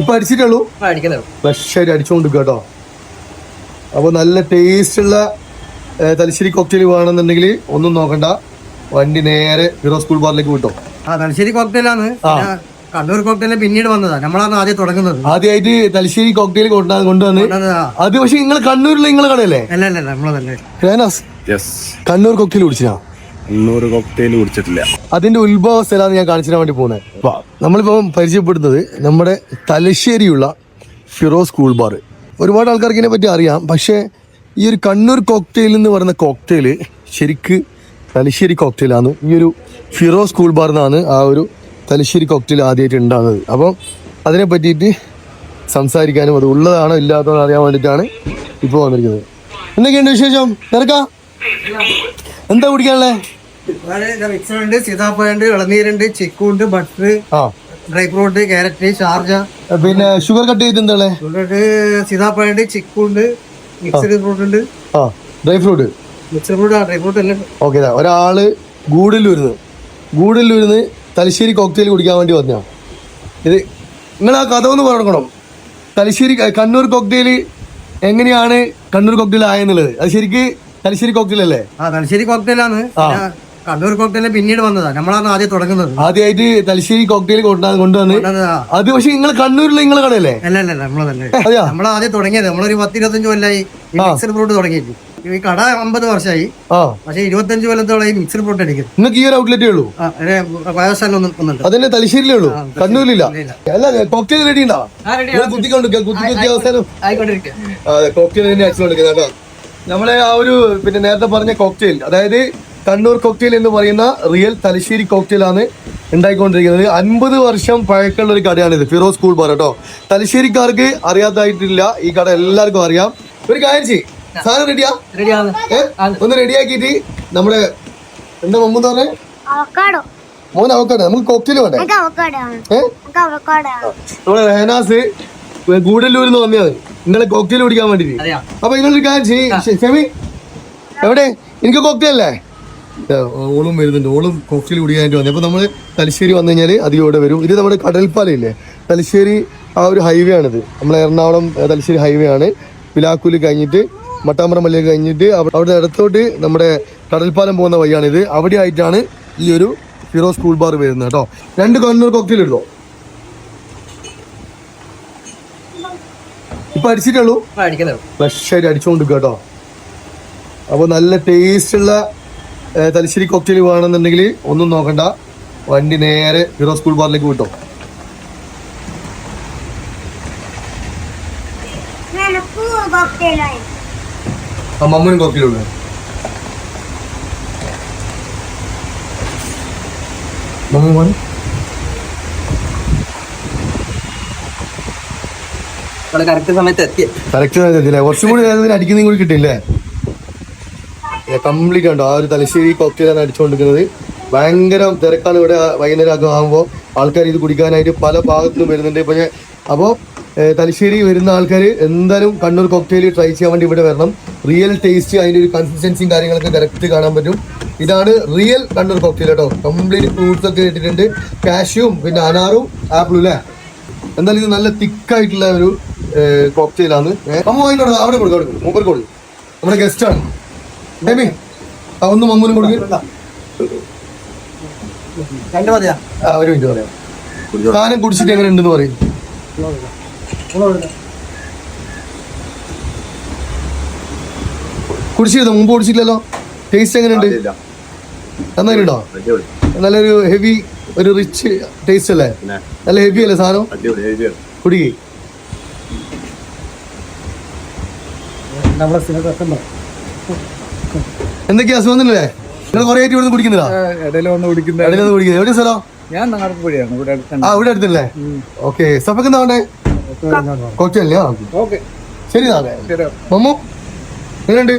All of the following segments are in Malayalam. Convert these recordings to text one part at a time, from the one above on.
ഇപ്പൊ അടിച്ചിട്ടുള്ളൂ? ഫ്രഷായിട്ട് അടിച്ചുകൊണ്ട് കേട്ടോ. അപ്പോൾ നല്ല ടേസ്റ്റ് ഉള്ള തലശ്ശേരി കോക്ടെയിൽ വേണമെന്നുണ്ടെങ്കിൽ ഒന്നും നോക്കണ്ട. വണ്ടി നേരെ ഹീറോ സ്കൂൾ ബാറിലേക്ക് വിട്ടോ. ആ തലശ്ശേരി കോക്ടെയിലാണ് കണ്ണൂർ കോക്ടെയിലെ പിന്നീട് വന്നതാ. നമ്മളാണ് ആദ്യം തുടങ്ങുന്നത്. ആദ്യമായിട്ട് തലശ്ശേരി കോക്ടെയിൽ കൊണ്ടാ കൊണ്ടുവന്ന്. അത് പക്ഷെ നിങ്ങൾ കണ്ണൂരിലെ നിങ്ങളെ കടയല്ലേ? അല്ല അല്ല നമ്മളതല്ലേ യെസ് കണ്ണൂർ കോക്ടെയിൽ കുടിച്ചാ അഞ്ഞൂറ് കോക്ടെയിൽ കുടിച്ചിട്ടില്ല. അതിന്റെ ഉത്ഭവ സ്ഥലമാണ് ഞാൻ കാണിച്ചു തരാൻ വേണ്ടി പോകുന്നത്. നമ്മളിപ്പോ പരിചയപ്പെടുന്നത് നമ്മുടെ തലശ്ശേരിയുള്ള ഫിറോസ് സ്കൂൾ ബാർ. ഒരുപാട് ആൾക്കാർക്ക് ഇതിനെ പറ്റി അറിയാം. പക്ഷേ ഈ ഒരു കണ്ണൂർ കോക്ടെയിൽ എന്ന് പറയുന്ന കോക്ടെയിൽ ശരിക്ക് തലശ്ശേരി കോക്ടെയിലാണ് ഈ ഒരു ഫിറോസ് സ്കൂൾ ബാർ എന്നാണ് ആ ഒരു തലശ്ശേരി കോക്ടെയിൽ ആദ്യമായിട്ട് ഉണ്ടാകുന്നത്. അപ്പം അതിനെ പറ്റിയിട്ട് സംസാരിക്കാനും അത് ഉള്ളതാണോ ഇല്ലാത്തതാണോ അറിയാൻ വേണ്ടിയിട്ടാണ് ഇപ്പോൾ വന്നിരിക്കുന്നത്. എന്തൊക്കെയുണ്ട് വിശേഷം? എന്താ കുടിക്കാനുള്ളത് മിക്സർ ഉണ്ട്. സീതാപ്പഴുണ്ട് ഇളനീരുണ്ട് ചിക്കുണ്ട് butter dry fruit carrot Sharjah. പിന്നെ ഷുഗർ കട്ട് ചെയ്തിട്ട് എന്താ അതുകൊണ്ട് സീതാപ്പഴുണ്ട് ചിക്കുണ്ട് മിക്സഡ് ഫ്രൂട്ട് ഉണ്ട് dry fruit mixed fruit dry fruit എല്ലാം ഓക്കെ ഒരാൾ ഗൂഡല്ലൂരിന്ന് ഗൂഡല്ലൂരിന്ന് തലശ്ശേരി കോക്ടെയിൽ കുടിക്കാൻ വേണ്ടി വന്ന. ഇത് നിങ്ങൾ ആ കഥ ഒന്ന് പറഞ്ഞണം. തലശ്ശേരി കണ്ണൂർ കോക്ടെയിൽ എങ്ങനെയാണ് കണ്ണൂർ കോക്ടെയിൽ ആയെന്നുള്ളത്? അത് ശരിക്ക് തലശ്ശേരി കോക്ടെയിൽ അല്ലേ? ആ തലശ്ശേരി കോക്ടെയിലാണ് കണ്ണൂർ കോക്ടെയിൽ പിന്നീട് വന്നതാ. നമ്മളാണ് ആദ്യം തുടങ്ങുന്നത്. ആദ്യമായിട്ട് തലശ്ശേരി കോക്ടെയിൽ കൊണ്ടാ കൊണ്ടുവന്ന്. അത് പക്ഷെ നിങ്ങൾ കണ്ണൂരിൽ നിങ്ങൾ കടയല്ലേ? അല്ല അല്ല നമ്മൾ തന്നെ. നമ്മളാദ്യം നമ്മൾ ആദ്യം തുടങ്ങിയത് നമ്മളൊരു പത്തിരുപത്തഞ്ചു കൊല്ലായി മിക്സഡ് ഫ്രൂട്ട് തുടങ്ങിയിട്ട്. ഈ കട അമ്പത് വർഷമായി പക്ഷെ ഇരുപത്തഞ്ചു കൊല്ലത്തോളം ഈ മിക്സഡ് ഫ്രൂട്ട് അടിക്കുന്നത് നിങ്ങൾക്ക് ഈ ഒരു ഔട്ട്ലെറ്റേ ഉള്ളൂ? ഒന്നും ഒന്നുണ്ട് അതന്നെ തലശ്ശേരിയിലേ ഉള്ളൂ? കണ്ണൂരിലില്ല? അല്ല കോക്ടെയിൽ റെഡി ഉണ്ടാവും കുത്തിക്കൊണ്ട് കുത്തി കുത്തി അവസാനം. ആയിക്കൊണ്ടിരിക്കുക അതെ കോക്ടെയിൽ തന്നെ അടിച്ചു കൊടുക്കുന്നത് കേട്ടോ. നമ്മളെ ആ ഒരു പിന്നെ നേരത്തെ പറഞ്ഞ കോക്ടെയിൽ അതായത് കണ്ണൂർ കോക്ടെയിൽ എന്ന് പറയുന്ന റിയൽ തലശ്ശേരി കോക്ടെയിൽ ആണ് ഉണ്ടായിക്കൊണ്ടിരിക്കുന്നത്. അൻപത് വർഷം പഴക്കമുള്ള ഒരു കടയാണിത്. ഫിറോസ് സ്കൂൾ ബാർ കേട്ടോ തലശ്ശേരിക്കാർക്ക് അറിയാത്തായിട്ടില്ല ഈ കട എല്ലാവർക്കും അറിയാം. ഒരു കാര്യം ചെയ് സാധനം റെഡിയാ ഒന്ന് റെഡിയാക്കിയിട്ട് നമ്മുടെ എന്താ മമ്മൂന്ന് പറഞ്ഞേ? മോൻ അവക്കാട് നമുക്ക് കോക്ടെയിൽ വേണ്ടേ? നമ്മുടെ റഹനാസ് ഗൂഡല്ലൂരിൽ നിന്ന് വന്നത് നിങ്ങളെ കോക്ടെയിൽ കുടിക്കാൻ വേണ്ടിട്ട് അപ്പൊ നിങ്ങളൊരു കാര്യം ചെയ്യ്. ഷെമി എവിടെ? എനിക്ക് കോക്ടെയിൽ അല്ലേ? ദേ, ഓളും വരുന്നുണ്ട്. ഓളും കോക്ടെയിൽ കുടിക്കാനായിട്ട് വന്നു. അപ്പൊ നമ്മൾ തലശ്ശേരി വന്നു കഴിഞ്ഞാൽ അധികം ഇവിടെ വരും. ഇത് നമ്മുടെ കടൽപ്പാലയില്ലേ? തലശ്ശേരി ആ ഒരു ഹൈവേ ആണിത്. നമ്മളെ എറണാകുളം തലശ്ശേരി ഹൈവേ ആണ്. പിലാക്കൂൽ കഴിഞ്ഞിട്ട് മട്ടാമ്പറം മല്ലി കഴിഞ്ഞിട്ട് അവ- അവിടെ ഇടത്തോട്ട് നമ്മുടെ കടൽപ്പാലം പോകുന്ന വഴിയാണിത്. അവിടെ ആയിട്ടാണ് ഈ ഒരു ഫിറോസ് സ്കൂൾ ബാർ വരുന്നത് കേട്ടോ. രണ്ട് കണ്ണൂർ കൊക്കിൽ എടുത്തോ ഇപ്പൊ അടിച്ചിട്ടുള്ളൂ ഫ്രഷ് ഫ്രഷായിട്ട് അടിച്ചുകൊണ്ട് കേട്ടോ. അപ്പോൾ നല്ല ടേസ്റ്റ് ഉള്ള തലശ്ശേരി കോക്ടെയിൽ വേണമെന്നുണ്ടെങ്കിൽ ഒന്നും നോക്കണ്ട. വണ്ടി നേരെ ഹീറോ സ്കൂൾ ബാറിലേക്ക് വിട്ടോ. ആ മമ്മനും മമ്മു മോൻ കറക്റ്റ് സമയത്ത് എത്തി. കറക്റ്റ് എത്തിയില്ലേ? കുറച്ചും കൂടി അടിക്കുന്നതും കൂടി കിട്ടില്ലേ കംപ്ലീറ്റ് ഉണ്ടോ ആ ഒരു തലശ്ശേരി കോക്ടെയിലാണ് അടിച്ചുകൊണ്ടിരിക്കുന്നത് ഭയങ്കര തിരക്കാണ് ഇവിടെ വൈകുന്നേരം ആകുമ്പോൾ ആൾക്കാർ ഇത് കുടിക്കാനായിട്ട് പല ഭാഗത്തുനിന്നും വരുന്നുണ്ട്. പക്ഷേ അപ്പോൾ തലശ്ശേരി വരുന്ന ആൾക്കാർ എന്തായാലും കണ്ണൂർ കോക്ടെയിൽ ട്രൈ ചെയ്യാൻ വേണ്ടി ഇവിടെ വരണം. റിയൽ ടേസ്റ്റ് അതിന്റെ ഒരു കൺസിസ്റ്റൻസിയും കാര്യങ്ങളൊക്കെ കറക്റ്റ് കാണാൻ പറ്റും. ഇതാണ് റിയൽ കണ്ണൂർ കോക്ടെയിൽ കേട്ടോ. കംപ്ലീറ്റ് ഫ്രൂട്ട്സ് ഒക്കെ ഇട്ടിട്ടുണ്ട്. കാഷ്യൂം പിന്നെ അനാറും ആപ്പിളും അല്ലേ? എന്തായാലും ഇത് നല്ല തിക്കായിട്ടുള്ള ഒരു കോക്ടെയിലാണ് അമ്മ വാങ്ങിക്കോട്ടെ അവിടെ കൊടുക്കും മൂപ്പർ കൊടുക്കും. നമ്മുടെ ഗസ്റ്റാണ് ബേബി ഒന്ന് മമ്മൂനും കൊടുക്കുക രണ്ട് മതിയാ. ആ ഒരു മിനിറ്റ് പറയാം. സാധനം കുടിച്ചിട്ട് എങ്ങനെ ഉണ്ടെന്ന് പറയും. കുടിച്ചിരുന്നോ? മുമ്പ് കുടിച്ചില്ലല്ലോ ടേസ്റ്റ് എങ്ങനെയുണ്ട്? ഇല്ല നന്നായിട്ടുണ്ടോ അടിപൊളി. നല്ലൊരു ഹെവി ഒരു റിച്ച് ടേസ്റ്റ് അല്ലേ? നല്ല ഹെവി അല്ലേ സാധനം? കുടിക്കേ. നമ്മളെ സ്ഥിരം എന്തൊക്കെയാ? അസുഖമൊന്നുമില്ലേ നിങ്ങൾ കുറെ ആയിട്ട് ഇവിടെ കുടിക്കുന്നതാ? ഇടയിൽ വന്ന് കുടിക്കുന്ന എവിടെയാണ് കുടിക്കുന്നത്. എവിടെ സ്ഥലം? ഞാൻ നാഗർപ്പുഴയാണ് ഇവിടെ അടുത്തുണ്ട് ആ ഇവിടെ അടുത്തല്ലേ? ഓക്കെ. സഫക്ക് എന്താ വേണ്ടേ? കോക്ടെയിലല്ലേ ആ ഓക്കെ. ശരി നാളെ. മമ്മു എങ്ങനെയുണ്ട്?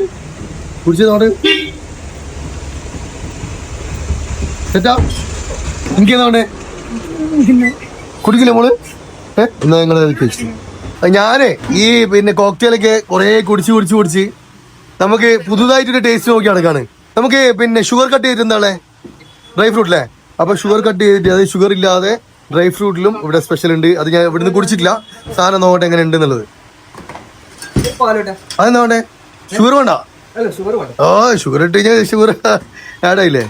കുടിച്ചത് നോട്ട് സെറ്റാ എനിക്ക് എന്താ വേണ്ടേ? കുടിക്കില്ലേ മോൾ? ഏ? എന്നാ നിങ്ങൾ ഞാനേ ഈ പിന്നെ കോക്ടെയിലൊക്കെ കുറേ കുടിച്ച് കുടിച്ച് കുടിച്ച് നമുക്ക് പുതുതായിട്ടൊരു ടേസ്റ്റ് നോക്കി നടക്കാണ്. നമുക്ക് പിന്നെ ഷുഗർ കട്ട് ചെയ്തിട്ട് എന്താണേ? ഡ്രൈ ഫ്രൂട്ട് അല്ലേ അപ്പൊ ഷുഗർ കട്ട് ചെയ്തിട്ട് അതായത് ഷുഗർ ഇല്ലാതെ ഡ്രൈ ഫ്രൂട്ടിലും ഇവിടെ സ്പെഷ്യൽ ഉണ്ട്. അത് ഞാൻ ഇവിടുന്ന് കുടിച്ചിട്ടില്ല. സാധനം നോക്കട്ടെ എങ്ങനെ ഉണ്ട് എന്നുള്ളത്. അതെന്താ വേണ്ടേ? ഷുഗർ വേണ്ട? ഓ ഷുഗർ ഇട്ട് കഴിഞ്ഞാൽ ഷുഗർ ആഡായില്ലേ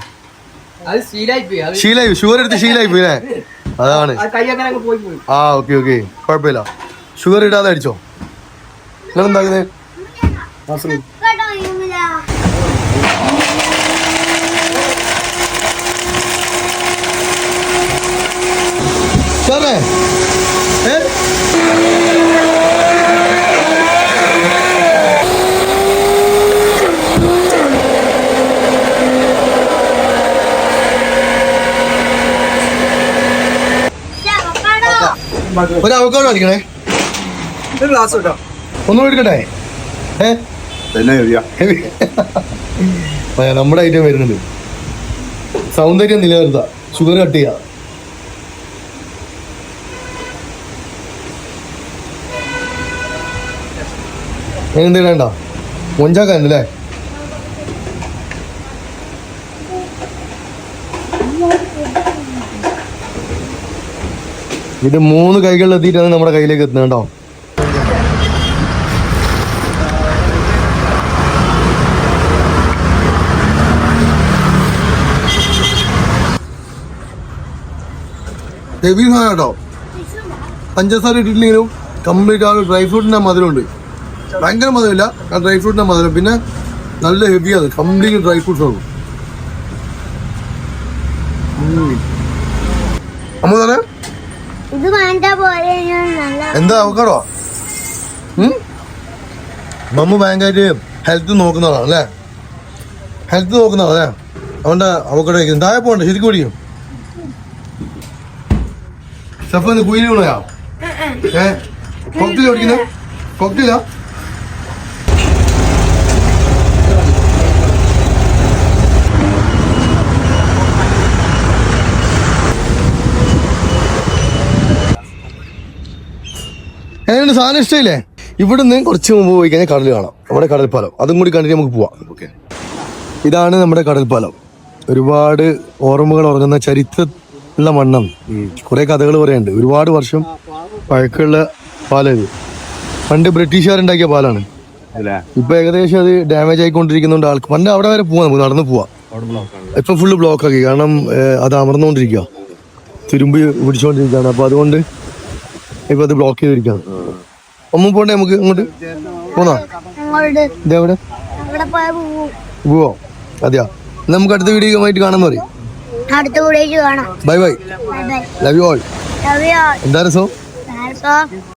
ശീലായി ഷുഗർ എടുത്ത് ശീലായി പോയില്ലേ അതാണ്. ആ ഓക്കെ ഓക്കെ കുഴപ്പമില്ല. ഷുഗർ ഇടാതെ അടിച്ചോ? നിങ്ങൾ എന്താക്കുന്നത് ഒരു അവക്കാടോ അടിക്കണേ ഒരു ഗ്ലാസ് കേട്ടോ ഒന്നും എടുക്കട്ടെ? ഏ? തന്നെ എഴുതിയാ ആ, നമ്മുടെ ഐറ്റം വരുന്നുണ്ട്. സൗന്ദര്യം നിലനിർത്ത ഷുഗർ കട്ട് ചെയ്യാ എന്ത് വേണ്ട? മൊഞ്ചാക്കാനല്ലേ ഇത് മൂന്ന് കൈകളിൽ എത്തിയിട്ടാണ് നമ്മുടെ കയ്യിലേക്ക് എത്തുന്നത് കേട്ടോ. ഹെവി കേട്ടോ പഞ്ചസാര ഇട്ടിട്ടില്ലെങ്കിലും കംപ്ലീറ്റ് ആ ഡ്രൈ ഫ്രൂട്ടിന്റെ മധുരമുണ്ട്. ഭയങ്കര മധുരമില്ല. ആ ഡ്രൈ ഫ്രൂട്ടിന്റെ മധുരം. പിന്നെ നല്ല ഹെവി അത് കംപ്ലീറ്റ് ഡ്രൈ ഫ്രൂട്ട്സ് ആണ്. അമ്മ സാറേ ഇത് വേണ്ട പോലെ നല്ല എന്താ അവക്കാടോ? മമ്മ ഭയങ്കരമായിട്ട് ഹെൽത്ത് നോക്കുന്നതാണ് അല്ലേ? ഹെൽത്ത് നോക്കുന്നതാണ് അല്ലേ? അവന്റെ അവക്കട കഴിക്കുന്നത് താഴെ പോകണ്ട ശരിക്കും പിടിക്കും. സ്റ്റഫ് കുയിലി വീണയാ ഏ? കൊക്റ്റില പിടിക്കുന്നത് കൊക്റ്റില എങ്ങനെയുണ്ട്? സാധനം ഇഷ്ടമില്ലേ? ഇവിടുന്ന് കുറച്ച് മുമ്പ് പോയി കഴിഞ്ഞാൽ കടൽ കാണാം. നമ്മുടെ കടൽപ്പാലം. അതും കൂടി കണ്ടിട്ട് നമുക്ക് പോവാം. ഓക്കെ. ഇതാണ് നമ്മുടെ കടൽപ്പാലം. ഒരുപാട് ഓർമ്മകൾ ഉറങ്ങുന്ന ചരിത്രമുള്ള മണ്ണം കുറെ കഥകൾ പറയുന്നുണ്ട് ഒരുപാട് വർഷം പഴക്കമുള്ള പാലം ഇത്. പണ്ട് ബ്രിട്ടീഷുകാരുണ്ടാക്കിയ പാലാണ്. ഇപ്പൊ ഏകദേശം അത് ഡാമേജ് ആയിക്കൊണ്ടിരിക്കുന്നതുകൊണ്ട് ആൾക്ക്. പണ്ട് അവിടെ വരെ പോവാം നമുക്ക് നടന്ന് പോവാം. ഇപ്പൊ ഫുള്ള് ബ്ലോക്ക് ആക്കി. കാരണം അത് അമർന്നുകൊണ്ടിരിക്കുക തുരുമ്പ് പിടിച്ചുകൊണ്ടിരിക്കുകയാണ് അപ്പൊ അതുകൊണ്ട് ഇപ്പൊ അത് ബ്ലോക്ക് ചെയ്തിരിക്കുകയാണ് ഒന്നും പോണ്ടേ നമുക്ക് അങ്ങോട്ട് പോന്നാ? ഇതെവിടെ പോവും. അതെയാ. നമുക്ക് അടുത്ത വീഡിയോ ആയിട്ട് കാണാന്ന് പറയും. അടുത്ത വീഡിയോ കാണാം. Bye bye love you all എന്താ രസം?